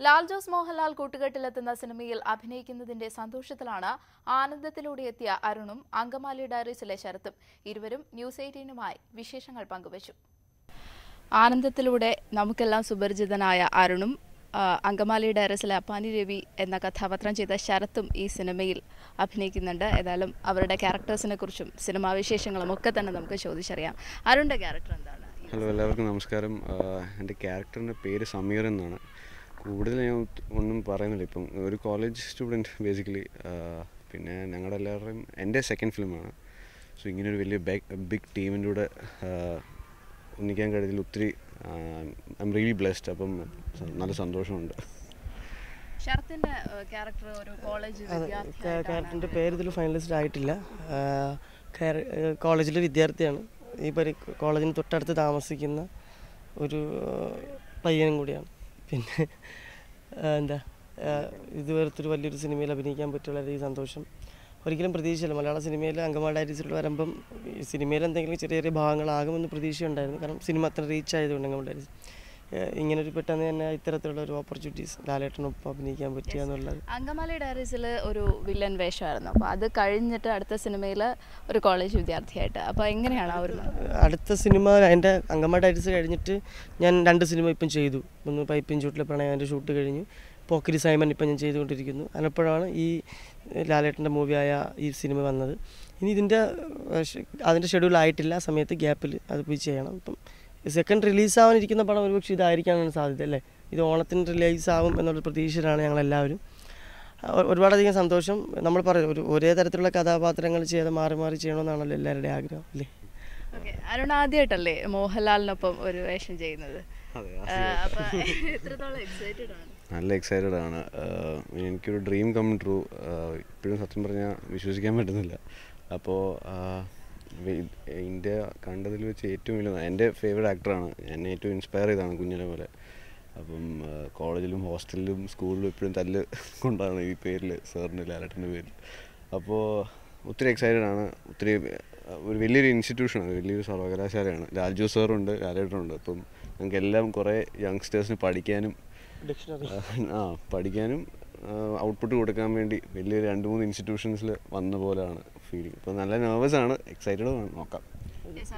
ലാൽ ജോസ് മോഹൻലാൽ കൂട്ടുകെട്ടിലെത്തുന്ന സിനിമയിൽ അഭിനയിക്കുന്നതിന്റെ സന്തോഷത്തിലാണ് ആനന്ദത്തിലൂടെ എത്തിയ അരുണും അങ്കമാലി ഡയറീസിലെ ശരത്തും. ഇരുവരും ന്യൂസ് എയ്റ്റീനുമായി വിശേഷങ്ങൾ പങ്കുവച്ചു. ആനന്ദത്തിലൂടെ നമുക്കെല്ലാം സുപരിചിതനായ അരുണും അങ്കമാലി ഡയറസിലെ അപ്പാനി രവി എന്ന കഥാപാത്രം ചെയ്ത ശരത്തും ഈ സിനിമയിൽ അഭിനയിക്കുന്നുണ്ട്. ഏതായാലും അവരുടെ ക്യാരക്ടേഴ്സിനെ കുറിച്ചും സിനിമാ വിശേഷങ്ങളും ഒക്കെ തന്നെ നമുക്ക് ചോദിച്ചറിയാം. അരുണിന്റെ ക്യാരക്ടർ എന്താണ്? ഹലോ എല്ലാവർക്കും നമസ്കാരം. എന്റെ ക്യാരക്ടറിന്റെ പേര് സമീർ എന്നാണ്. കൂടുതൽ ഞാൻ ഒന്നും പറയുന്നില്ല. ഇപ്പം ഒരു കോളേജ് സ്റ്റുഡന്റ് ബേസിക്കലി പിന്നെ ഞങ്ങളുടെ എല്ലാവരുടെയും എന്റെ സെക്കൻഡ് ഫിലിമാണ് സോ ഇങ്ങനെ ഒരു വലിയ ബിഗ് ടീമിന്റെ കൂടെ ഒന്നിക്കാൻ കഴിഞ്ഞതിൽ ഒത്തിരി ഐ എം റിയലി ബ്ലെസ്ഡ് അപ്പം നല്ല സന്തോഷമുണ്ട്. ശരത്തിന്റെ ക്യാരക്ടർ ഒരു കോളേജ് വിദ്യാർത്ഥിയായിട്ടാണ് ക്യാരക്ടറിന്റെ പേര് ഇതിൽ ഫൈനലിസ്റ്റ് ആയിട്ടില്ല. കോളേജിലെ വിദ്യാർത്ഥിയാണ്. ഈ പരി കോളേജിന് തൊട്ടടുത്ത് താമസിക്കുന്ന ഒരു പയ്യനും കൂടിയാണ്. പിന്നെ എന്താ ഇത് ഒരു വലിയൊരു സിനിമയിൽ അഭിനയിക്കാൻ പറ്റിയ വളരെയധികം സന്തോഷം. ഒരിക്കലും പ്രതീക്ഷയില്ല. മലയാള സിനിമയിൽ അങ്കമാടി ഡയറീസിലൂടെ വരുമ്പം ഈ സിനിമയിൽ എന്തെങ്കിലും ചെറിയ ചെറിയ ഭാഗങ്ങളാകുമെന്ന് പ്രതീക്ഷയുണ്ടായിരുന്നു. കാരണം സിനിമ അത്ര റീച്ച് ആയതുകൊണ്ട് അങ്കമാടി ഡയറീസ് ഇങ്ങനൊരു പെട്ടെന്ന് തന്നെ ഇത്തരത്തിലുള്ള ഒരു ഓപ്പർച്യൂണിറ്റീസ് ലാലേട്ടനൊപ്പം അഭിനയിക്കാൻ പറ്റുക എന്നുള്ളത്. അങ്കമാലി ഡയറീസിൽ ഒരു വില്ലൻ വേഷമായിരുന്നു. അപ്പോൾ അത് കഴിഞ്ഞിട്ട് അടുത്ത സിനിമയിൽ ഒരു കോളേജ് വിദ്യാർത്ഥിയായിട്ട്. അപ്പോൾ എങ്ങനെയാണ് ആ ഒരു അടുത്ത സിനിമ എന്റെ അങ്കമാലി ഡയറീസ് കഴിഞ്ഞിട്ട് ഞാൻ രണ്ട് സിനിമ ഇപ്പം ചെയ്തു. ഒന്ന് പൈപ്പിൻ ചൂട്ടിലെ പ്രണയന്റെ ഷൂട്ട് കഴിഞ്ഞു. പോക്കിരി സൈമൻ ഇപ്പം ഞാൻ ചെയ്തുകൊണ്ടിരിക്കുന്നു. അതിനപ്പോഴാണ് ഈ ലാലേട്ടന്റെ മൂവിയായ ഈ സിനിമ വന്നത്. ഇനി ഇതിന്റെ അതിന്റെ ഷെഡ്യൂൾ ആയിട്ടില്ല. ആ സമയത്ത് ഗ്യാപ്പിൽ അത് പോയി ചെയ്യണം. ഇപ്പം സെക്കൻഡ് റിലീസാവാനിരിക്കുന്ന പടം ഒരുപക്ഷെ ഇതായിരിക്കാനാണ് സാധ്യത അല്ലേ? ഇത് ഓണത്തിന് റിലീസ് ആവും എന്നുള്ള പ്രതീക്ഷയിലാണ് ഞങ്ങളെല്ലാവരും. ഒരുപാടധികം സന്തോഷം. നമ്മൾ പറയും ഒരു ഒരേ തരത്തിലുള്ള കഥാപാത്രങ്ങൾ ചെയ്ത് മാറി മാറി ചെയ്യണമെന്നാണല്ലോ എല്ലാവരുടെയും ആഗ്രഹം അല്ലേ? ഓക്കെ അരുൺ ആദ്യമായിട്ടല്ലേ മോഹൻലാലിനൊപ്പം ഒരു വേഷം ചെയ്യുന്നത്? അതെ അപ്പോൾ എത്രത്തോളം എക്സൈറ്റഡ് ആണ്? നല്ല എക്സൈറ്റഡ് ആണ്. എനിക്കൊരു ഡ്രീം കം ട്രൂ ഇപ്പോഴും സത്യം പറഞ്ഞാൽ വിശ്വസിക്കാൻ പറ്റുന്നില്ല. അപ്പോൾ ഇന്ത്യ കണ്ടതിൽ വെച്ച് ഏറ്റവും വലിയ എന്റെ ഫേവറേറ്റ് ആക്ടറാണ് എന്നെ ഏറ്റവും ഇൻസ്പയർ ചെയ്താണ് കുഞ്ഞിനെ പോലെ. അപ്പം കോളേജിലും ഹോസ്റ്റലിലും സ്കൂളിലും എപ്പോഴും തല്ല് കൊണ്ടാണ് ഈ പേരിൽ സാറിന്റെ ലാലട്ടന്റെ പേരിൽ അപ്പോൾ ഒത്തിരി എക്സൈറ്റഡ് ആണ്. ഒത്തിരി ഒരു വലിയൊരു ഇൻസ്റ്റിറ്റ്യൂഷനാണ് വലിയൊരു സർവകലാശാലയാണ്. ലാൽജു സാറുണ്ട് ലാലേട്ടനുണ്ട്. അപ്പം ഞങ്ങൾക്ക് എല്ലാം കുറേ യങ്സ്റ്റേഴ്സിന് പഠിക്കാനും ആ പഠിക്കാനും ഔട്ട്പുട്ട് കൊടുക്കാൻ വേണ്ടി വലിയ രണ്ട് മൂന്ന് ഇൻസ്റ്റിറ്റ്യൂഷൻസിൽ വന്ന പോലെയാണ് ഫീലിംഗ് ഇപ്പോൾ നല്ല നെർവസ് ആണ്. എക്സൈറ്റഡ് ആണ്. നോക്കാം.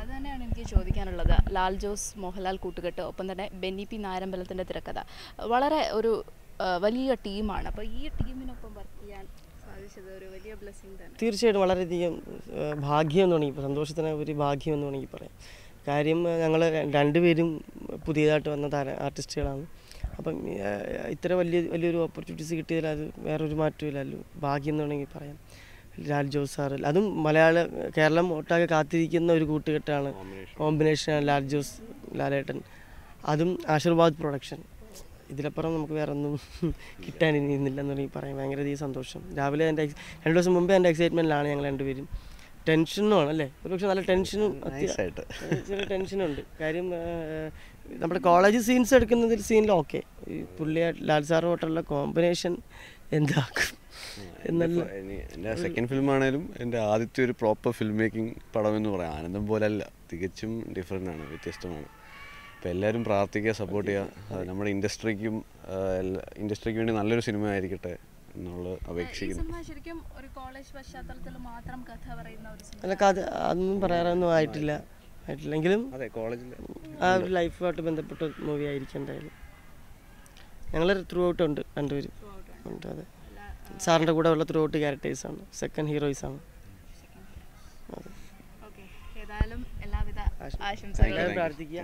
അത് തന്നെയാണ് എനിക്ക് ചോദിക്കാനുള്ളത്. ലാൽ ജോസ് മോഹൻലാൽ കൂട്ടുകെട്ട് ഒപ്പം തന്നെ ബെന്നി പി നാരമ്പലത്തിന്റെ തിരക്കഥ. വളരെ ഒരു വലിയ ടീമാണ്. അപ്പോൾ ഈ ടീമിനൊപ്പം വർക്ക് ചെയ്യാൻ സാധിച്ചത് ഒരു വലിയ ബ്ലെസ്സിങ് തന്നെ. തീർച്ചയായിട്ടും വളരെയധികം ഭാഗ്യം എന്ന് വേണമെങ്കിൽ സന്തോഷത്തിന് ഒരു ഭാഗ്യം എന്ന് വേണമെങ്കിൽ പറയാം. കാര്യം ഞങ്ങൾ രണ്ടുപേരും പുതിയതായിട്ട് വന്ന താര ആർട്ടിസ്റ്റുകളാണ് അപ്പം ഇത്ര വലിയ വലിയൊരു ഓപ്പർച്യൂണിറ്റീസ് കിട്ടിയതിൽ അത് വേറൊരു മാറ്റമില്ലല്ലോ ഭാഗ്യം എന്ന് വേണമെങ്കിൽ പറയാം. ലാൽ ജോസ് സാറ് അതും മലയാള കേരളം ഒട്ടാകെ കാത്തിരിക്കുന്ന ഒരു കൂട്ടുകെട്ടാണ്. കോമ്പിനേഷനാണ് ലാൽ ജോസ് ലാലേട്ടൻ. അതും ആശീർവാദ് പ്രൊഡക്ഷൻ ഇതിലപ്പുറം നമുക്ക് വേറെ ഒന്നും കിട്ടാൻ ഇനിയുന്നില്ല എന്ന് വേണമെങ്കിൽ പറയാം. ഭയങ്കരധികം സന്തോഷം. രാവിലെ എന്റെ രണ്ട് ദിവസം മുമ്പേ എന്റെ എക്സൈറ്റ്മെന്റിലാണ് ഞങ്ങൾ രണ്ടുപേരും. ടെൻഷനും ആണ് അല്ലേ? ഒരുപക്ഷെ നല്ല ടെൻഷനും ചെറിയ ടെൻഷനുണ്ട് കാര്യം നമ്മുടെ കോളേജ് സീൻസ് എടുക്കുന്നതിൽ സീനിൽ ഓക്കെ ഈ പുള്ളിയ ലാൽ സാറുമായിട്ടുള്ള കോമ്പിനേഷൻ എന്താക്കും? എന്നല്ല എന്റെ സെക്കൻഡ് ഫിലിം ആണെങ്കിലും എന്റെ ആദ്യത്തെ ഒരു പ്രോപ്പർ ഫിലിം മേക്കിംഗ് പടം എന്ന് പറയാം. ആനന്ദം പോലല്ല തികച്ചും ഡിഫറെന്റ് ആണ് വ്യത്യസ്തമാണ്. അപ്പോൾ എല്ലാവരും പ്രാർത്ഥിക്കുക സപ്പോർട്ട് ചെയ്യുക. നമ്മുടെ ഇൻഡസ്ട്രിക്കും ഇൻഡസ്ട്രിക്ക് വേണ്ടി നല്ലൊരു സിനിമ ആയിരിക്കട്ടെ എന്നുള്ളത് അപേക്ഷിക്കുന്നു. സിനിമ ശരിക്കും ഒരു കോളേജ് പശ്ചാത്തലത്തിൽ മാത്രം കഥ പറയുന്ന ഒരു സിനിമ അല്ല കഥ അതൊന്നും പറയാറൊന്നും ആയിട്ടില്ല. ആയിട്ടില്ലെങ്കിലും അതെ കോളേജിൽ ആ ഒരു ലൈഫുമായിട്ട് ബന്ധപ്പെട്ട മൂവി ആയിരിക്കും എന്തായാലും. ഞങ്ങൾ ത്രൂ ഔട്ട് ഉണ്ട് രണ്ടുപേരും. ഉണ്ട് അതെ. സാറിന്റെ കൂടെ ഉള്ള ത്രൂ ഔട്ട് ക്യാരക്ടേഴ്സാണ് സെക്കൻഡ് ഹീറോയിസാണ് ഓക്കെ ഏതായാലും എല്ലാവിധ ആശംസകളും. പ്രാർത്ഥിക്കുക.